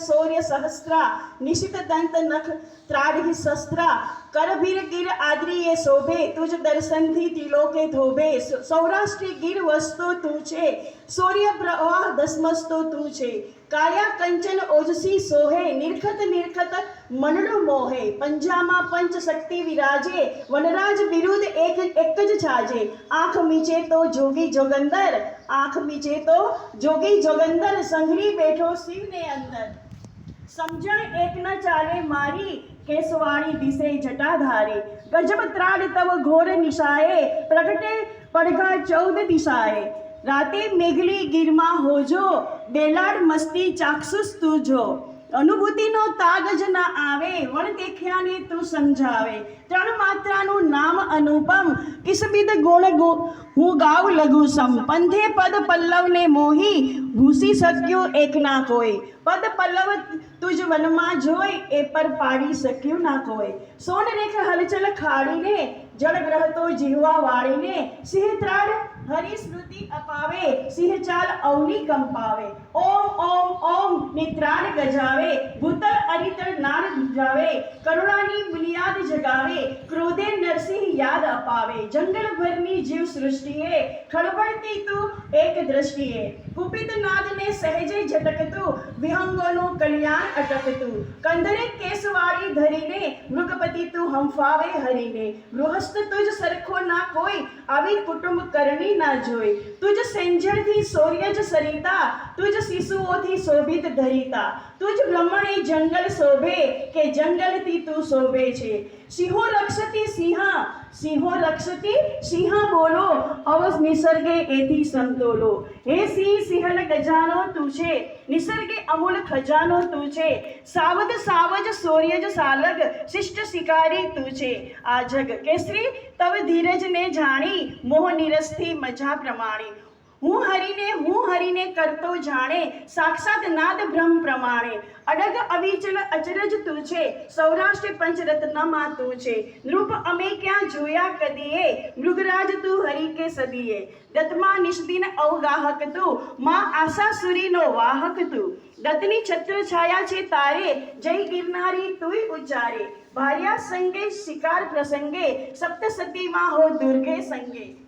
શૌર્ય સહસ્ત્રા નિશિત દંત નખ ત્રાડહી શસ્ત્રા કરભીર ગીર આદરીએ શોભે તુજ દર્શનથી તિલોકે ધોબે સૌરાષ્ટ્રી ગીર વસ્તો તું છે સૂર્ય પ્રવાહ દસમસ્તો તું છે કાયા કંચન ઓજસી સોહે નિરખત નિરખત મનડો મોહે પંજામાં પંચ શક્તિ વિરાજે વનરાજ વિરુદ્ધ એક એક જ છાજે આંખ મીચે તો જોગી જોગંદર આંખ મીચે તો જોગી જોગંદર સંઘરી બેઠો શિવને અંદર સમજણ એક ન ચાલે, મારી કેસવાળી દિશે જટાધારે. ગજબ ત્રાડ તવ ઘોર નિશાએ, પ્રગટે પડઘા ચૌદ દિશાએ. રાતે મેઘલી ગીરમાં હોજો બેલાડ મસ્તી ચાક્ષુસ તુજો. અનુભૂતિનો તાગ જ ના આવે, વણ દેખ્યાને તું સમજાવે. ત્રણ માત્રાનું નામ અનુપમ કિસબિદ ગુણ ગો, હું ગાવ લઘુ સમ. પંથે પદ પલ્લવને મોહી ભૂસી શક્યું એક ના કોઈ. પદ પલ્લવ તુજ વનમાં જોઈ, એ પર પાડી શક્યું ના કોઈ. સોન રેખ હલચલ ખાડીને જળ ગ્રહતો જીવવા વાળીને, સિંહ ત્રાડ હરિ સ્મૃતિ અપાવે સિંહ ચાલ અવની કંપાવે ઓમ ઓમ ઓમ નિત્રાણ ગજાવે ભૂતળ અરિતળ નાદ ધ્રુજાવે કરુણાની બુનિયાદ જગાવે, ક્રોધે નરસિંહ યાદ અપાવે. જંગલ ભરની જીવ સૃષ્ટિએ ખળબળતી તું એક દ્રષ્ટિએ. કુપિત નાદને સહેજે ઝટકતું વિહંગોનું કલ્યાણ અટકતું. કંદરે કેસવાળી ધરીને, મૃગપતિ તું હંફાવે હરીને. ગૃહસ્થ તુજ સરખો ના કોઈ આવી કુટુંબ કરણી ના જોઈ તુજ સેંજળથી સૌર્ય જ સરિતા, તુજ શિશુઓથી શોભિત ધરિતા. તુજ બ્રહ્મણી જંગલ શોભે, કે જંગલથી તું શોભે છે. સિંહો રક્ષતી સિંહા સિંહો રક્ષતી સિંહ બોલો, અવસ નિસર્ગે એથી સંતોલો. હે સિંહ સિંહલ ગજાનો તું છે, નિસર્ગે અમૂલ ખજાનો તું છે. સાવધ, સાવજ, સૌર્યજ, સાલગ, શિષ્ટ શિકારી તું છે. આ જગ કેસરી, તવ ધીરજને જાણી, મોહ નિરસથી મજા પ્રમાણી. હું હરીને હું હરીને કરતો જાણે, સાક્ષાત નાદ બ્રહ્મ પ્રમાણે. અડગ અવિચલ અચરજ તું છે, સૌરાષ્ટ્ર પંચરત્નમાં તું છે. નૃપ અમે ક્યાં જોયા કદીએ, મૃગરાજ તું હરી કે સદીએ? દત્તમાં નિષ્દિન અવગાહક તું, માં આશાસુરીનો વાહક તું. દત્તની છત્ર છાયા છે તારે, જય ગિરનારી તુંય ઉચ્ચારે. ભાર્યા સંગે શિકાર પ્રસંગે, સપ્તસતીમાં હો દુર્ગે સંગે.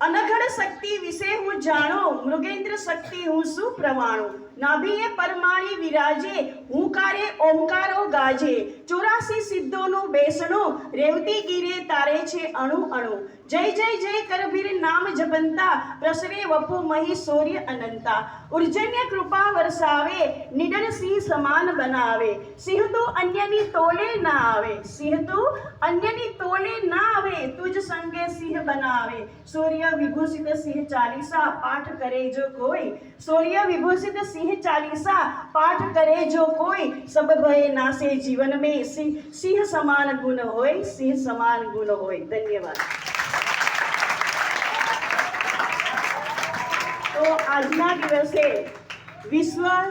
અનઘડ શક્તિ વિશે હું જાણો, મૃગેન્દ્ર શક્તિ હું શું પ્રમાણું? નાભીએ પરમાણી વિરાજે, હુંકારે ઓમકારો ગાજે. ચોરાસી સિદ્ધોનો બેસણો, રેવતી ગીરે તારે છે અણુ અણુ. જય જય જય કરભીર નામ જપંતા, પ્રસરે વપુ મહી સૂર્ય અનંતા. ઉર્જન્ય કૃપા વરસાવે, નિડર સિંહ સમાન બનાવે. સિંહ તો અન્યની તોલે ના આવે. સિંહ તો અન્યની તોલે ના આવે, તુજ સંગે સિંહ બનાવે. સૂર્ય વિભૂષિત સિંહ ચાલીસા પાઠ કરે જો કોઈ, સૂર્ય વિભૂષિત સિંહ ચાલીસા પાઠ કરે જો કોઈ, સબ ભય નાસે જીવન સિંહ સિંહ સમાન ગુણ હોય, સિંહ સમાન ગુણ હોય. ધન્યવાદ. તો આજના દિવસે વિશ્વ